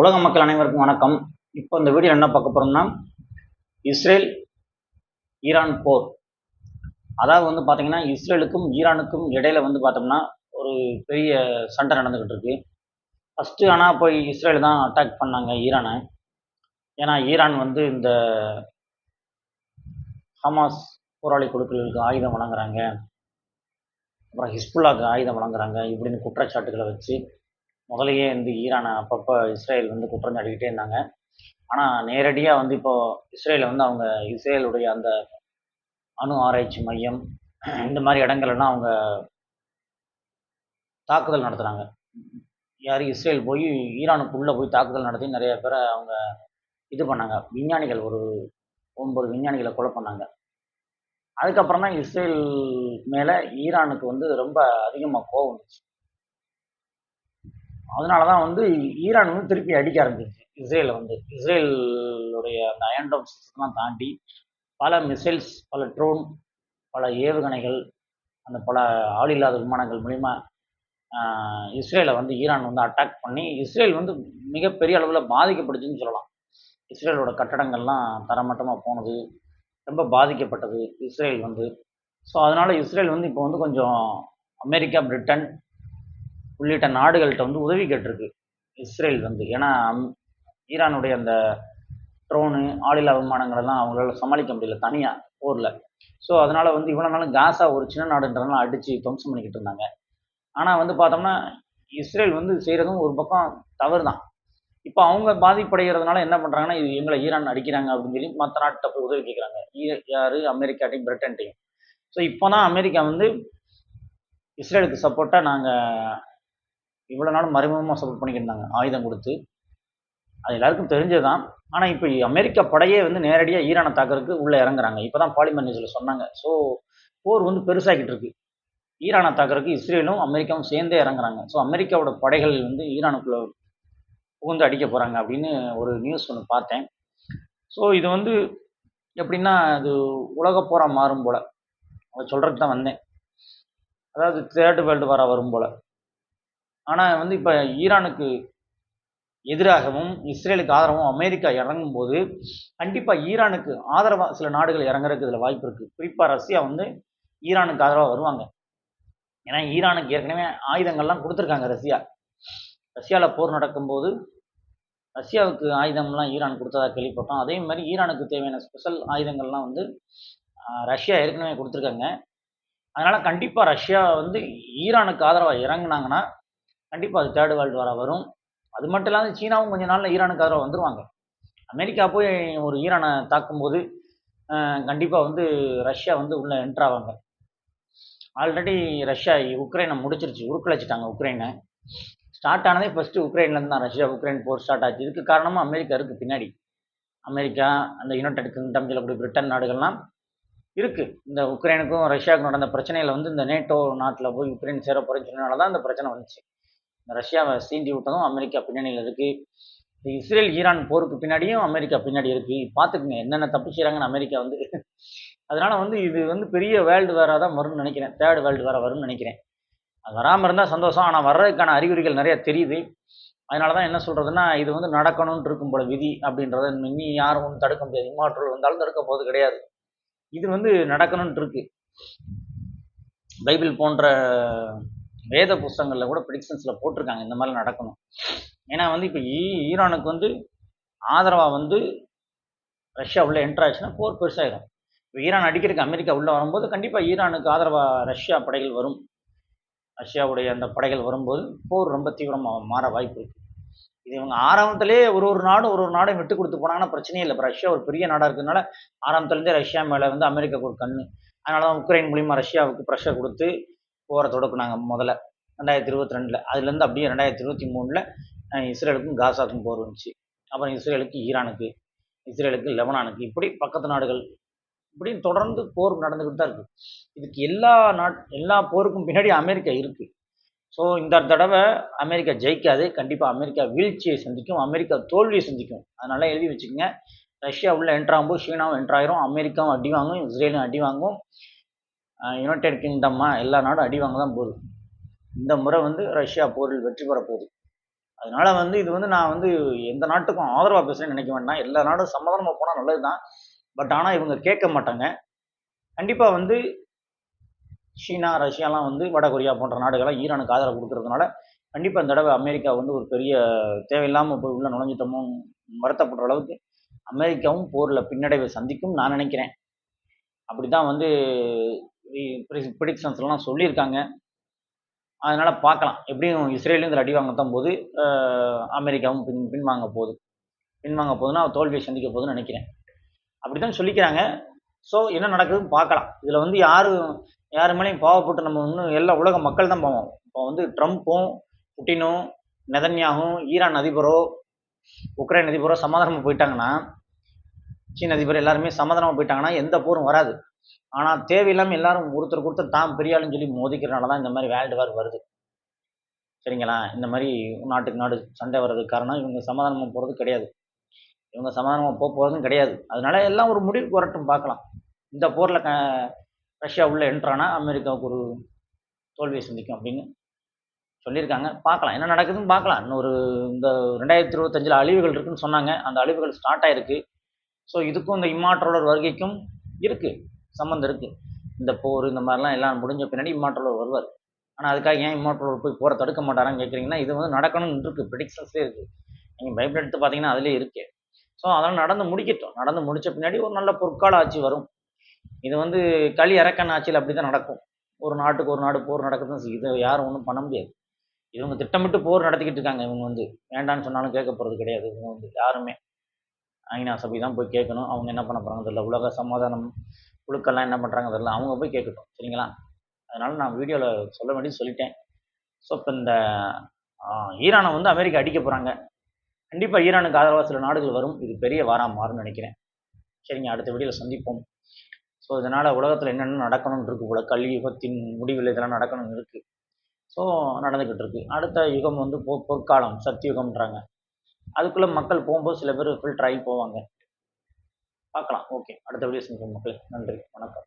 உலக மக்கள் அனைவருக்கும் வணக்கம். இப்போ இந்த வீடியோ என்ன பார்க்க போகிறோம்னா இஸ்ரேல் ஈரான் போர். அதாவது வந்து பார்த்தீங்கன்னா இஸ்ரேலுக்கும் ஈரானுக்கும் இடையில வந்து பார்த்தோம்னா ஒரு பெரிய சண்டை நடந்துக்கிட்டு இருக்கு. ஃபஸ்ட்டு ஆனால் போய் இஸ்ரேல் தான் அட்டாக் பண்ணாங்க ஈரானை. ஏன்னா ஈரான் வந்து இந்த ஹமாஸ் போராளி குழுக்களுக்கு ஆயுதம் வழங்குறாங்க. அப்புறம் ஹிஸ்புல்லாக்கு ஆயுதம் வழங்குறாங்க. இப்படின்னு குற்றச்சாட்டுகளை வச்சு முதலையே வந்து ஈரானை அப்பப்போ இஸ்ரேல் வந்து குற்றம் சாட்டிக்கிட்டே இருந்தாங்க. ஆனால் நேரடியாக வந்து இப்போ இஸ்ரேலை வந்து அவங்க இஸ்ரேலுடைய அந்த அணு ஆராய்ச்சி மையம் இந்த மாதிரி இடங்கள்லாம் அவங்க தாக்குதல் நடத்துகிறாங்க யார் இஸ்ரேல் போய் ஈரானுக்குள்ளே போய் தாக்குதல் நடத்தி நிறைய பேரை அவங்க இது பண்ணாங்க. விஞ்ஞானிகள் ஒரு ஒன்பது விஞ்ஞானிகளை கொலை பண்ணாங்க. அதுக்கப்புறம் தான் இஸ்ரேல் மேலே ஈரானுக்கு வந்து ரொம்ப அதிகமாக கோவம் வந்துச்சு. அதனால தான் வந்து ஈரான் வந்து திருப்பி அடிக்க ஆரம்பிச்சிருச்சு. இஸ்ரேலை வந்து. இஸ்ரேலுடைய அந்த அயன்டோம் சிஸ்டம்லாம் தாண்டி பல மிசைல்ஸ் பல ட்ரோன் பல ஏவுகணைகள் அந்த பல ஆளில்லாத விமானங்கள் மூலிமா இஸ்ரேலை வந்து ஈரான் வந்து அட்டாக் பண்ணி இஸ்ரேல் வந்து மிகப்பெரிய அளவில் பாதிக்கப்படுச்சுன்னு சொல்லலாம். இஸ்ரேலோட கட்டடங்கள்லாம் தரமட்டமாக போனது ரொம்ப பாதிக்கப்பட்டது இஸ்ரேல் வந்து. ஸோ அதனால் இஸ்ரேல் வந்து இப்போ வந்து கொஞ்சம் அமெரிக்கா பிரிட்டன் உள்ளிட்ட நாடுகள்கிட்ட வந்து உதவி கேட்டிருக்கு. இஸ்ரேல் வந்து. ஏன்னா ஈரானுடைய அந்த ட்ரோனு ஆளில்லா விமானங்களெல்லாம் அவங்களால சமாளிக்க முடியல தனியாக போரில். ஸோ அதனால் வந்து இவ்வளோ நாளும் காசா ஒரு சின்ன நாடுன்றதுனால அடித்து துவம்சம் பண்ணிக்கிட்டு இருந்தாங்க. ஆனால் வந்து பார்த்தோம்னா இஸ்ரேல் வந்து செய்கிறதும் ஒரு பக்கம் தவறு தான் இப்போ அவங்க பாதிப்படைகிறதுனால என்ன பண்ணுறாங்கன்னா இது எங்களை ஈரான் அடிக்கிறாங்க அப்படின்னு சொல்லி மற்ற நாட்டை போய் உதவி கேட்குறாங்க யார்? அமெரிக்காட்டையும் பிரிட்டன்ட்டையும். ஸோ இப்போ தான் அமெரிக்கா வந்து இஸ்ரேலுக்கு சப்போர்ட்டாக நாங்கள் இவ்வளோ நாளும் மறைமுகமாக சப்போர்ட் பண்ணிக்கிட்டு இருந்தாங்க ஆயுதம் கொடுத்து. அது எல்லாருக்கும் தெரிஞ்சது தான் ஆனால் இப்போ அமெரிக்கா படையே வந்து நேரடியாக ஈரானை தாக்குறதுக்கு உள்ளே இறங்குறாங்க. இப்போ தான் பாலிமர் நியூஸில் சொன்னாங்க. ஸோ போர் வந்து பெருசாகிக்கிட்டு இருக்கு. ஈரானை தாக்குறதுக்கு இஸ்ரேலும் அமெரிக்காவும் சேர்ந்தே இறங்குறாங்க. ஸோ அமெரிக்காவோட படைகள் வந்து ஈரானுக்குள்ளே புகுந்து அடிக்க போகிறாங்க அப்படின்னு ஒரு நியூஸ் ஒன்று பார்த்தேன். ஸோ இது வந்து எப்படின்னா அது உலக போராக மாறும் போல். அதை சொல்கிறதுக்கு தான் வந்தேன். அதாவது தேர்ட் வேர்ல்டு வாரா வரும் போல். ஆனால் வந்து இப்போ ஈரானுக்கு எதிராகவும் இஸ்ரேலுக்கு ஆதரவும் அமெரிக்கா இறங்கும் போது கண்டிப்பாக ஈரானுக்கு ஆதரவாக சில நாடுகள் இறங்குறதுக்கு இதில் வாய்ப்பு இருக்குது குறிப்பாக ரஷ்யா வந்து ஈரானுக்கு ஆதரவாக வருவாங்க. ஏன்னா ஈரானுக்கு ஏற்கனவே ஆயுதங்கள்லாம் கொடுத்துருக்காங்க ரஷ்யா. ரஷ்யாவில் போர் நடக்கும்போது ரஷ்யாவுக்கு ஆயுதம்லாம் ஈரான் கொடுத்ததா கேள்விப்பட்டோம். அதே மாதிரி ஈரானுக்கு தேவையான ஸ்பெஷல் ஆயுதங்கள்லாம் வந்து ரஷ்யா ஏற்கனவே கொடுத்துருக்காங்க. அதனால் கண்டிப்பாக ரஷ்யா வந்து ஈரானுக்கு ஆதரவாக இறங்குனாங்கன்னா கண்டிப்பாக அது தேர்டு வேர்ல்டு வர வரும். அது மட்டும் இல்லாமல் சீனாவும் கொஞ்ச நாளில் ஈரானுக்கு ஆதரவாக வந்துடுவாங்க அமெரிக்கா போய் ஒரு ஈரானை தாக்கும்போது கண்டிப்பாக வந்து ரஷ்யா வந்து உள்ளே என்ட்ராவாங்க ஆல்ரெடி ரஷ்யா உக்ரைனை முடிச்சிருச்சு. உருக்குலைச்சிட்டாங்க உக்ரைனை. ஸ்டார்ட் ஆனதே ஃபஸ்ட்டு உக்ரைன்லேருந்து தான். ரஷ்யா உக்ரைன் போர் ஸ்டார்ட் ஆச்சு. இதுக்கு காரணமாக அமெரிக்கா இருக்குது பின்னாடி. அமெரிக்கா அந்த யுனைடெட் கிங்டம் சொல்லக்கூடிய பிரிட்டன் நாடுகள்லாம் இருக்குது இந்த உக்ரைனுக்கும் ரஷ்யாவுக்கும் நடந்த பிரச்சனையில் வந்து இந்த நேட்டோ நாட்டில் போய் உக்ரைன் சேர போகிறேன்னு சொன்னனால தான் இந்த பிரச்சனை வந்துச்சு. ரஷ்யாவை சீண்டி விட்டதும் அமெரிக்கா பின்னணியில் இருக்குது இஸ்ரேல் ஈரான் போருக்கு பின்னாடியும் அமெரிக்கா பின்னாடி இருக்குது பார்த்துக்குங்க என்னென்ன தப்பு செய்கிறாங்கன்னு அமெரிக்கா வந்து. அதனால் வந்து இது வந்து பெரிய வேர்ல்டு வேறு தான் வரும்னு நினைக்கிறேன். தேர்ட் வேர்ல்டு வேறு வரும்னு நினைக்கிறேன். அது வராமல் இருந்தால் சந்தோஷம். ஆனால் வர்றதுக்கான அறிகுறிகள் நிறைய தெரியுது. அதனால தான் என்ன சொல்கிறதுன்னா இது வந்து நடக்கணும்னு இருக்கும் போல விதி அப்படின்றத இனி யாரும் ஒன்றும் தடுக்க முடியாது. இம்மாற்றல் வந்தாலும் தடுக்க போது கிடையாது. இது வந்து நடக்கணும்னு இருக்குது பைபிள் போன்ற வேத புஸ்தகங்களில் கூட ப்ரிடிக்ஷன்ஸில் போட்டிருக்காங்க. இந்த மாதிரி நடக்கணும். ஏன்னா வந்து இப்போ ஈ ஈரானுக்கு வந்து ஆதரவாக வந்து ரஷ்யா உள்ளே என்ட்ரு ஆச்சுன்னா போர் பெருசாகிடும் இப்போ ஈரான் அடிக்கிறதுக்கு அமெரிக்கா உள்ளே வரும்போது கண்டிப்பாக ஈரானுக்கு ஆதரவாக ரஷ்யா படைகள் வரும். ரஷ்யாவுடைய அந்த படைகள் வரும்போது போர் ரொம்ப தீவிரமாக மாற வாய்ப்பு இருக்குது இது இவங்க ஆரம்பத்திலே ஒரு ஒரு நாடும் ஒரு ஒரு நாடும் விட்டு கொடுத்து போனாங்கன்னா பிரச்சனையே இல்லை. இப்போ ரஷ்யா ஒரு பெரிய நாடாக இருக்கிறதுனால ஆரம்பத்துலேருந்தே ரஷ்யா மேலே வந்து அமெரிக்காவுக்கு ஒரு கண்ணு. அதனால தான் உக்ரைன் மூலிமா ரஷ்யாவுக்கு ப்ரெஷர் கொடுத்து போரை தொடக்குனாங்க முதல்ல ரெண்டாயிரத்தி இருபத்தி ரெண்டில் அதுலேருந்து அப்படியே ரெண்டாயிரத்தி இருபத்தி மூணில் இஸ்ரேலுக்கும் காசாக்கும் போர் வந்துச்சு. அப்புறம் இஸ்ரேலுக்கு ஈரானுக்கு இஸ்ரேலுக்கு லெபனானுக்கு. இப்படி பக்கத்து நாடுகள் இப்படின்னு தொடர்ந்து போர் நடந்துக்கிட்டு தான் இருக்குது இதுக்கு எல்லா நாட் எல்லா போருக்கும் பின்னாடி அமெரிக்கா இருக்குது ஸோ இந்த தடவை அமெரிக்கா ஜெயிக்காது. கண்டிப்பாக அமெரிக்கா வீழ்ச்சியை சந்திக்கும் அமெரிக்கா தோல்வியை சந்திக்கும். அதனால எழுதி வச்சுக்கோங்க. ரஷ்யா உள்ள என்ட்ராகும்போது சீனாவும் என்ட்ராயிரும் அமெரிக்காவும் அடி வாங்கும் இஸ்ரேலும் அடி வாங்கும். யுனைடெட் கிங்டம்மா எல்லா நாடும் அடி வாங்க தான் போகுது. இந்த முறை வந்து ரஷ்யா போரில் வெற்றி பெற போகுது. அதனால் வந்து இது வந்து நான் வந்து எந்த நாட்டுக்கும் ஆதரவாக பேசுகிறேன்னு நினைக்க வேண்டாம். எல்லா நாடும் சமாதானமாக போனால் நல்லது தான் பட் ஆனால் இவங்க கேட்க மாட்டாங்க. கண்டிப்பாக வந்து சீனா ரஷ்யாலாம் வந்து வட கொரியா போன்ற நாடுகள்லாம் ஈரானுக்கு ஆதரவு கொடுக்கறதுனால கண்டிப்பாக இந்த தடவை அமெரிக்கா வந்து ஒரு பெரிய தேவையில்லாமல் போய் உள்ள நுழைஞ்சிட்டோமோ வருத்தப்படுற அளவுக்கு அமெரிக்காவும் போரில் பின்னடைவை சந்திக்கும் நான் நினைக்கிறேன். அப்படி தான் வந்து ப்ரிடிக்ஷன்ஸ்லாம் சொல்லியிருக்காங்க. அதனால் பார்க்கலாம். எப்படியும் இஸ்ரேலும் இதில் அடி வாங்கத்தான் போது அமெரிக்காவும் பின் பின்வாங்க போகுது. பின்வாங்க போகுதுன்னா தோல்வியை சந்திக்க போகுதுன்னு நினைக்கிறேன். அப்படி தான் சொல்லிக்கிறாங்க. ஸோ என்ன நடக்குதுன்னு பார்க்கலாம். இதில் வந்து யார் யார் மேலேயும் பாவப்பட்டு நம்ம இன்னும் எல்லா உலக மக்கள் தான் பாவம். இப்போ வந்து ட்ரம்ப்பும் புட்டினும் நெதன்யாகும் ஈரான் அதிபரோ உக்ரைன் அதிபரோ சமாதானமாக போயிட்டாங்கன்னா சீன அதிபர் எல்லாருமே சமாதானமாக போயிட்டாங்கன்னா எந்த போரும் வராது. ஆனால் தேவையில்லாமல் எல்லாரும் ஒருத்தர் ஒருத்தர் தான் பெரியாளுன்னு சொல்லி மோதிக்கிறனால தான் இந்த மாதிரி வேர்ல்டு வார் வருது. சரிங்களா? இந்த மாதிரி நாட்டுக்கு நாடு சண்டை வர்றதுக்கு காரணம் இவங்க சமாதானமாக போகிறது கிடையாது. இவங்க சமாதானமாக போக போகிறதும் கிடையாது. அதனால எல்லாம் ஒரு முடிவுக்கு வரட்டும் பார்க்கலாம். இந்த போரில் க ரஷ்யா உள்ளே என்ட்ரானா அமெரிக்காவுக்கு ஒரு தோல்வியை சந்திக்கும் அப்படின்னு சொல்லியிருக்காங்க. பார்க்கலாம். என்ன நடக்குதுன்னு பார்க்கலாம். இன்னொரு இந்த ரெண்டாயிரத்தி இருபத்தஞ்சில் அழிவுகள் இருக்குன்னு சொன்னாங்க. அந்த அழிவுகள் ஸ்டார்ட் ஆகிருக்கு ஸோ இதுக்கும் இந்த இம்மாற்றோட வருகைக்கும் இருக்குது சம்மந்தம் இருக்குது இந்த போர் இந்த மாதிரிலாம் எல்லாம் முடிஞ்ச பின்னாடி இம்மாற்றோலர் வருவார். ஆனால் அதுக்காக ஏன் இம்மாற்றோலர் போய் போரை தடுக்க மாட்டாரான்னு கேட்குறீங்கன்னா இது வந்து நடக்கணும்னு இருக்குது ப்ரிடிக்ஷன்ஸ்லேயே இருக்குது நீங்கள் பைபிள் எடுத்து பார்த்தீங்கன்னா அதிலே இருக்கு. ஸோ அதெல்லாம் நடந்து முடிக்கட்டும். நடந்து முடித்த பின்னாடி ஒரு நல்ல பொற்கால ஆட்சி வரும். இது வந்து களி அரக்கன் ஆட்சியில் அப்படி தான் நடக்கும். ஒரு நாட்டுக்கு ஒரு நாடு போர் நடக்குதுன்னு இது யாரும் ஒன்றும் பண்ண முடியாது. இவங்க திட்டமிட்டு போர் நடத்திக்கிட்டு இருக்காங்க இவங்க வந்து. வேண்டான்னு சொன்னாலும் கேட்க போகிறது கிடையாது. இவங்க வந்து யாருமே. ஐநா சபை தான் போய் கேட்கணும். அவங்க என்ன பண்ண போகிறாங்க தெரியல. உலக சமாதானம் குழுக்கள்லாம் என்ன பண்ணுறாங்க தெரியல. அவங்க போய் கேட்கட்டும். சரிங்களா? அதனால் நான் வீடியோவில் சொல்ல வேண்டியது சொல்லிட்டேன். ஸோ இப்போ இந்த ஈரானை வந்து அமெரிக்கா அடிக்க போகிறாங்க கண்டிப்பாக ஈரானுக்கு ஆதரவாக சில நாடுகள் வரும். இது பெரிய வாரம் மாறும்னு நினைக்கிறேன். சரிங்க அடுத்த வீடியோவில் சந்திப்போம். ஸோ இதனால் உலகத்தில் என்னென்ன நடக்கணும்னு இருக்கு போல. கல்வி யுகத்தின் முடிவில் இதெல்லாம் நடக்கணும்னு இருக்குது ஸோ நடந்துக்கிட்டு இருக்கு. அடுத்த யுகம் வந்து பொ பொற்காலம் சத்தியுகம்ன்றாங்க. அதுக்குள்ளே மக்கள் போகும்போது சில பேர் ஃபில்டர் ஆகி போவாங்க. பார்க்கலாம். ஓகே அடுத்த வீடியோ சந்திக்கும் மக்களே. நன்றி. வணக்கம்.